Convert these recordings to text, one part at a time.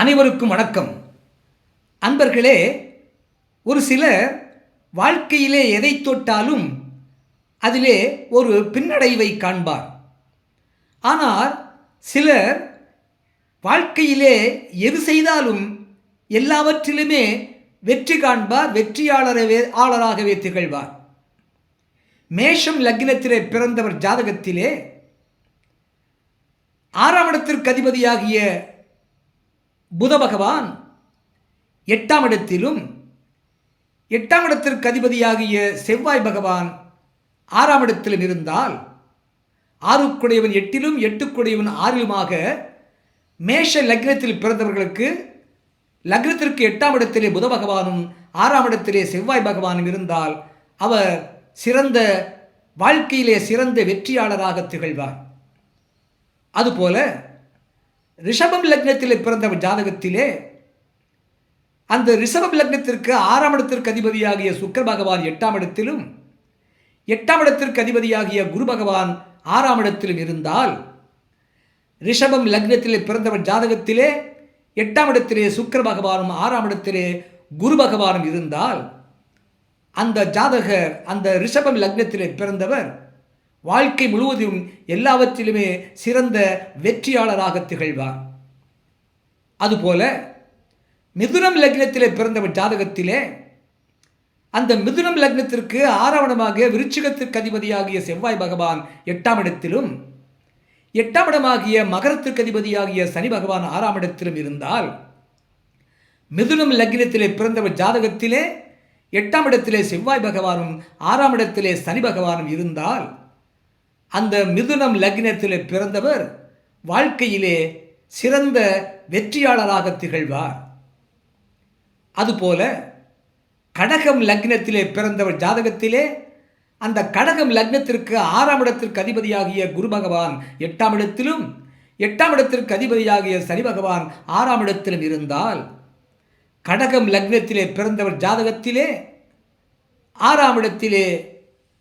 அனைவருக்கும் வணக்கம். அன்பர்களே ஒரு சிலர் வாழ்க்கையிலே எதை தொட்டாலும் அதிலே ஒரு பின்னடைவை காண்பார். ஆனால் சிலர் வாழ்க்கையிலே எது செய்தாலும் எல்லாவற்றிலுமே வெற்றி காண்பார் வெற்றியாளரவே ஆளராகவே திகழ்வார். மேஷம் லக்னத்திலே பிறந்தவர் ஜாதகத்திலே ஆறாம் இடத்திற்கு அதிபதியாகிய புத பகவான் எட்டாம் இடத்திலும் எட்டாம் இடத்திற்கு அதிபதியாகிய செவ்வாய் பகவான் ஆறாம் இடத்திலும் இருந்தால் ஆறுக்குடையவன் எட்டிலும் எட்டுக்குடையவன் ஆறிலுமாக மேஷ லக்னத்தில் பிறந்தவர்களுக்கு லக்னத்திற்கு எட்டாம் இடத்திலே புத பகவானும் ஆறாம் இடத்திலே செவ்வாய் பகவானும் இருந்தால் அவர் சிறந்த வாழ்க்கையிலே சிறந்த வெற்றியாளராக திகழ்வார். அதுபோல ரிஷபம் லக்னத்தில் பிறந்த ஜாதகத்திலே அந்த ரிஷபம் லக்னத்திற்கு ஆறாம் இடத்திற்கு அதிபதியாகிய சுக்கர பகவான் எட்டாம் இடத்திலும் எட்டாம் இடத்திற்கு அதிபதியாகிய குரு பகவான் ஆறாம் இடத்திலும் இருந்தால் ரிஷபம் லக்னத்திலே பிறந்தவர் ஜாதகத்திலே எட்டாம் இடத்திலே சுக்கர பகவானும் ஆறாம் இடத்திலே குரு பகவானும் இருந்தால் அந்த ஜாதகர் அந்த ரிஷபம் லக்னத்திலே பிறந்தவர் வாழ்க்கை முழுவதும் எல்லாவற்றிலுமே சிறந்த வெற்றியாளராக திகழ்வார். அதுபோல மிதுனம் லக்னத்திலே பிறந்தவர் ஜாதகத்திலே அந்த மிதுனம் லக்னத்திற்கு ஆரவணமாக விருச்சிகத்திற்கு அதிபதியாகிய செவ்வாய் பகவான் எட்டாம் இடத்திலும் எட்டாம் இடமாகிய மகரத்திற்கு அதிபதியாகிய சனி பகவான் ஆறாம் இடத்திலும் இருந்தால் மிதுனம் லக்னத்திலே பிறந்தவர் ஜாதகத்திலே எட்டாம் இடத்திலே செவ்வாய் பகவானும் ஆறாம் இடத்திலே சனி பகவானும் இருந்தால் அந்த மிதுனம் லக்னத்திலே பிறந்தவர் வாழ்க்கையிலே சிறந்த வெற்றியாளராக திகழ்வார். அதுபோல கடகம் லக்னத்திலே பிறந்தவர் ஜாதகத்திலே அந்த கடகம் லக்னத்திற்கு ஆறாம் இடத்திற்கு அதிபதியாகிய குரு பகவான் எட்டாம் இடத்திலும் எட்டாம் இடத்திற்கு அதிபதியாகிய சனி பகவான் ஆறாம் இடத்திலும் இருந்தால் கடகம் லக்னத்திலே பிறந்தவர் ஜாதகத்திலே ஆறாம் இடத்திலே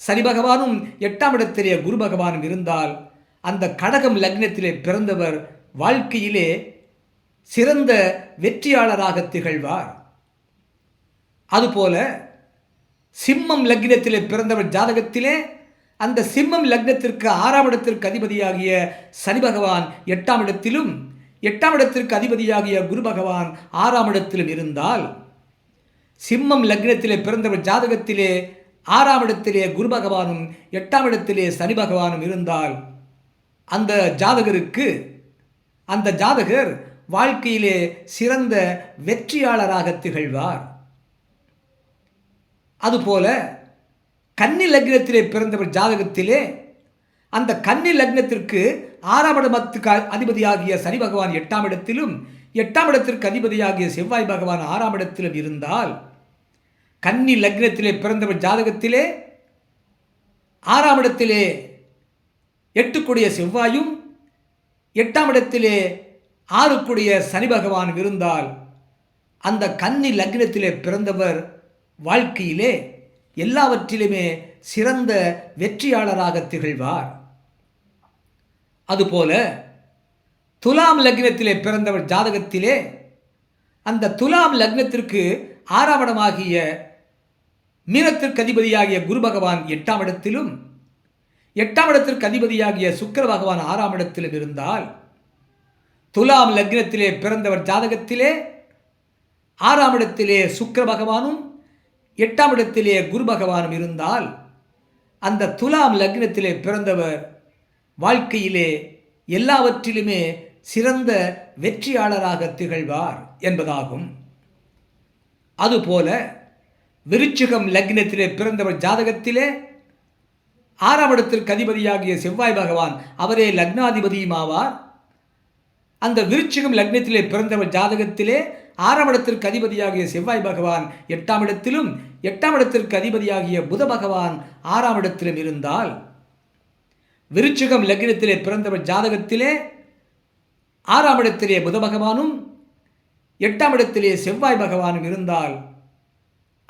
சனி பகவானும் எட்டாம் இடத்திலே குரு பகவானும் இருந்தால் அந்த கடகம் லக்னத்திலே பிறந்தவர் வாழ்க்கையிலே சிறந்த வெற்றியாளராக திகழ்வார். அதுபோல சிம்மம் லக்னத்திலே பிறந்தவர் ஜாதகத்திலே அந்த சிம்மம் லக்னத்திற்கு ஆறாம் இடத்திற்கு அதிபதியாகிய சனி பகவான் எட்டாம் இடத்திலும் எட்டாம் இடத்திற்கு அதிபதியாகிய குரு பகவான் ஆறாம் இடத்திலும் இருந்தால் சிம்மம் லக்னத்திலே பிறந்தவர் ஜாதகத்திலே ஆறாம் இடத்திலே குரு பகவானும் எட்டாம் இடத்திலே சனி பகவானும் இருந்தால் அந்த ஜாதகருக்கு அந்த ஜாதகர் வாழ்க்கையிலே சிறந்த வெற்றியாளராக திகழ்வார். அதுபோல கன்னி லக்னத்திலே பிறந்தவர் ஜாதகத்திலே அந்த கன்னி லக்னத்திற்கு ஆறாம் இடமத்துக்கு அதிபதியாகிய சனி பகவான் எட்டாம் இடத்திலும் எட்டாம் இடத்திற்கு அதிபதியாகிய செவ்வாய் பகவான் ஆறாம் இடத்திலும் இருந்தால் கன்னி லக்னத்திலே பிறந்தவர் ஜாதகத்திலே ஆறாம் இடத்திலே எட்டுக்குடைய செவ்வாயும் எட்டாம் இடத்திலே ஆறுக்குடைய சனி பகவான் இருந்தால் அந்த கன்னி லக்னத்திலே பிறந்தவர் வாழ்க்கையிலே எல்லாவற்றிலுமே சிறந்த வெற்றியாளராக திகழ்வார். அதுபோல துலாம் லக்னத்திலே பிறந்தவர் ஜாதகத்திலே அந்த துலாம் லக்னத்திற்கு ஆறாவடமாகிய மீனத்திற்கு அதிபதியாகிய குரு பகவான் எட்டாம் இடத்திலும் எட்டாம் இடத்திற்கு அதிபதியாகிய சுக்கர பகவான் ஆறாம் இடத்திலும் இருந்தால் துலாம் லக்னத்திலே பிறந்தவர் ஜாதகத்திலே ஆறாம் இடத்திலே சுக்கர பகவானும் எட்டாம் இடத்திலே குரு பகவானும் இருந்தால் அந்த துலாம் லக்னத்திலே பிறந்தவர் வாழ்க்கையிலே எல்லாவற்றிலுமே சிறந்த வெற்றியாளராக திகழ்வார் என்பதாகும். அதுபோல விருச்சிகம் லக்னத்திலே பிறந்தவர் ஜாதகத்திலே ஆறாம் இடத்திற்கு அதிபதியாகிய செவ்வாய் பகவான் அவரே லக்னாதிபதியும் ஆவார். அந்த விருச்சிகம் லக்னத்திலே பிறந்தவர் ஜாதகத்திலே ஆறாம் இடத்திற்கு அதிபதியாகிய செவ்வாய் பகவான் எட்டாம் இடத்திலும் எட்டாம் இடத்திற்கு அதிபதியாகிய புத பகவான் ஆறாம் இடத்திலும் இருந்தால் விருச்சிகம் லக்னத்திலே பிறந்தவர் ஜாதகத்திலே ஆறாம் இடத்திலே புத பகவானும் எட்டாம் இடத்திலே செவ்வாய் பகவானும் இருந்தால்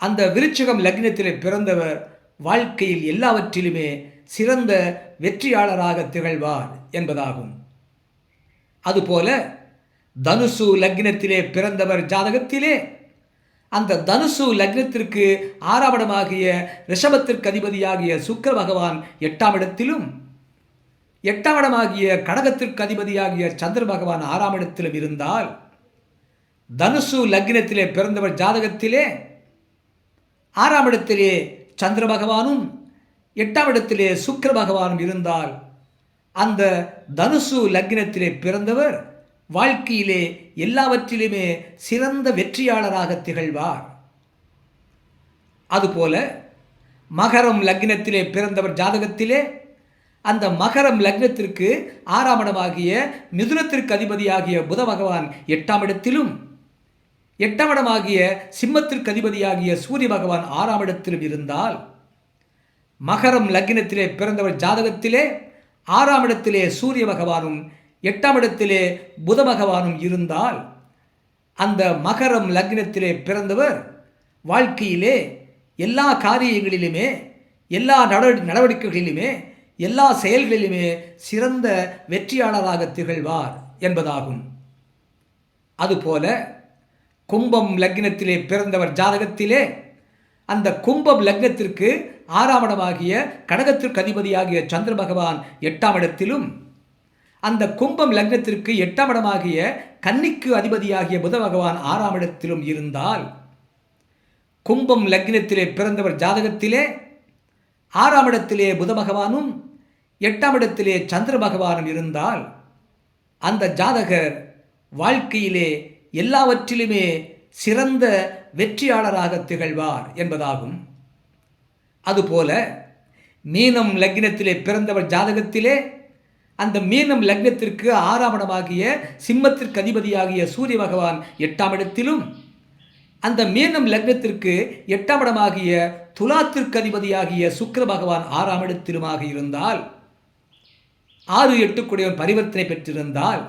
அந்த விருச்சிகம் லக்னத்திலே பிறந்தவர் வாழ்க்கையில் எல்லாவற்றிலுமே சிறந்த வெற்றியாளராக திகழ்வார் என்பதாகும். அதுபோல தனுசு லக்னத்திலே பிறந்தவர் ஜாதகத்திலே அந்த தனுசு லக்னத்திற்கு ஆறாம் ரிஷபத்திற்கு அதிபதியாகிய சுக்கிர பகவான் எட்டாம் இடத்திலும் எட்டாம் இடமாகிய கடகத்திற்கு அதிபதியாகிய சந்திர பகவான் ஆறாம் இடத்திலும் இருந்தால் தனுசு லக்னத்திலே பிறந்தவர் ஜாதகத்திலே ஆறாம் இடத்திலே சந்திர பகவானும் எட்டாம் இடத்திலே சுக்கிர பகவானும் இருந்தால் அந்த தனுசு லக்னத்திலே பிறந்தவர் வாழ்க்கையிலே எல்லாவற்றிலுமே சிறந்த வெற்றியாளராக திகழ்வார். அதுபோல மகரம் லக்னத்திலே பிறந்தவர் ஜாதகத்திலே அந்த மகரம் லக்னத்திற்கு ஆறாம் இடமாகிய மிதுனத்திற்கு அதிபதியாகிய புத பகவான் எட்டாம் இடத்திலும் எட்டாம் இடமாகிய சிம்மத்திற்கு அதிபதியாகிய சூரிய பகவான் ஆறாம் இடத்திலும் இருந்தால் மகரம் லக்னத்திலே பிறந்தவர் ஜாதகத்திலே ஆறாம் இடத்திலே சூரிய பகவானும் எட்டாம் இடத்திலே புத பகவானும் இருந்தால் அந்த மகரம் லக்னத்திலே பிறந்தவர் வாழ்க்கையிலே எல்லா காரியங்களிலுமே எல்லா நடவடி நடவடிக்கைகளிலுமே எல்லா செயல்களிலுமே சிறந்த வெற்றியாளராக திகழ்வார் என்பதாகும். அதுபோல கும்பம் லக்னத்திலே பிறந்தவர் ஜாதகத்திலே அந்த கும்பம் லக்னத்திற்கு ஆறாவடமாகிய கடகத்திற்கு அதிபதியாகிய சந்திர பகவான் எட்டாம் இடத்திலும் அந்த கும்பம் லக்னத்திற்கு எட்டாம் இடமாகிய கன்னிக்கு அதிபதியாகிய புத பகவான் ஆறாம் இடத்திலும் இருந்தால் கும்பம் லக்னத்திலே பிறந்தவர் ஜாதகத்திலே ஆறாம் இடத்திலே புத பகவானும் எட்டாம் இடத்திலே சந்திர பகவானும் இருந்தால் அந்த ஜாதகர் வாழ்க்கையிலே எல்லாவற்றிலுமே சிறந்த வெற்றியாளராக திகழ்வார் என்பதாகும். அதுபோல மீனம் லக்னத்திலே பிறந்தவர் ஜாதகத்திலே அந்த மீனம் லக்னத்திற்கு ஆறாம் இடமாகிய சிம்மத்திற்கு அதிபதியாகிய சூரிய பகவான் எட்டாம் இடத்திலும் அந்த மீனம் லக்னத்திற்கு எட்டாம் இடமாகிய துலாத்திற்கு அதிபதியாகிய சுக்கர பகவான் ஆறாம் இடத்திலுமாக இருந்தால் ஆறு எட்டுக்குடையவன் பரிவர்த்தனை பெற்றிருந்தால்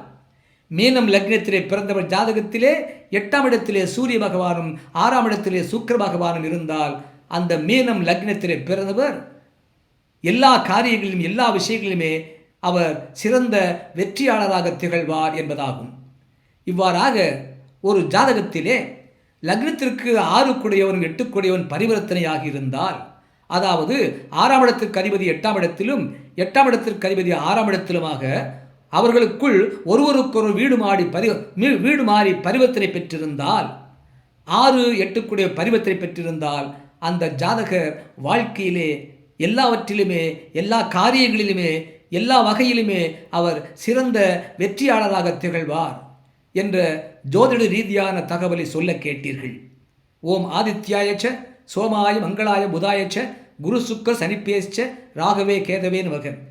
மீனம் லக்னத்திலே பிறந்தவர் ஜாதகத்திலே எட்டாம் இடத்திலே சூரிய பகவானும் ஆறாம் இடத்திலே சுக்கர பகவானும் இருந்தால் அந்த மீனம் லக்னத்திலே பிறந்தவர் எல்லா காரியங்களிலும் எல்லா விஷயங்களிலுமே அவர் சிறந்த வெற்றியாளராக திகழ்வார் என்பதாகும். இவ்வாறாக ஒரு ஜாதகத்திலே லக்னத்திற்கு ஆறு குடையவன் எட்டுக்குடையவன் பரிவர்த்தனையாக இருந்தால் அதாவது ஆறாம் இடத்திற்கு அதிபதி எட்டாம் இடத்திலும் எட்டாம் இடத்திற்கு அதிபதி ஆறாம் இடத்திலுமாக அவர்களுக்குள் ஒருவருக்கொரு வீடு மாடி பரி வீடு மாறி பரிவர்த்தனை பெற்றிருந்தால் ஆறு எட்டுக்குடைய பரிவர்த்தனை பெற்றிருந்தால் அந்த ஜாதகர் வாழ்க்கையிலே எல்லாவற்றிலுமே எல்லா காரியங்களிலுமே எல்லா வகையிலுமே அவர் சிறந்த வெற்றியாளராக திகழ்வார் என்ற ஜோதிட ரீதியான தகவலை சொல்ல கேட்டீர்கள். ஓம் ஆதித்யாயச்ச சோமாய மங்களாய புதாயச்ச குரு சுக்கர் சனிப்பேச்ச ராகவே கேதவே வகன்